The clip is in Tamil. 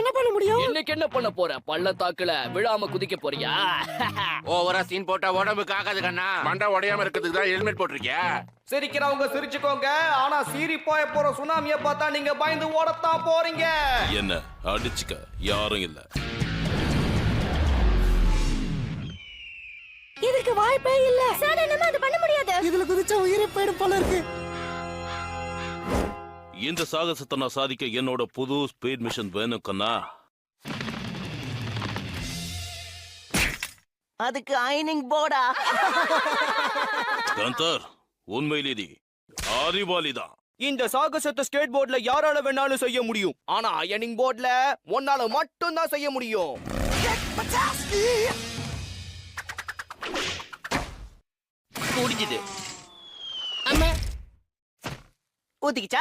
என்ன பண்ண முடியும்? இன்னைக்கு என்ன பண்ண போற? பள்ளத்தாக்குல விழாம குதிக்க போறியா? ஓவரா சீன் போட்டா உடம்புக்கு ஆகாது கண்ணா. மண்டை உடையாம இருக்கிறதுக்கு தான் ஹெல்மெட் போட்டிருக்கியா? சிரிக்கிறவங்க சிரிச்சுக்கோங்க. ஆனா சீறி போய போற சுனாமிய பார்த்தா நீங்க பயந்து ஓடத்தான் போறீங்க. என்ன அடிச்சுக்க? யாரும் இல்ல. இதுக்கு வாய்ப்பே இல்ல. சார் நம்ம அது பண்ண முடியாது? இதுல குதிச்சா உயிரே போயிடும் போல இருக்கு. இந்த சாகசத்தை நான் சாதிக்க என்னோட புது ஸ்பீட் மிஷன் வேணும் கண்ணா. அதுக்கு அயனிங் போர்டா கந்தர் உண்மையிலே நீ அறிவாளிதான் இந்த சாகசத்தை ஸ்கேட் போர்ட்ல யாரால வேணாலும் செய்ய முடியும். ஆனா அயனிங் போர்ட்ல ஒன்னால மட்டும் தான் செய்ய முடியும். முடிஞ்சுது. ஊத்திக்கிச்சா?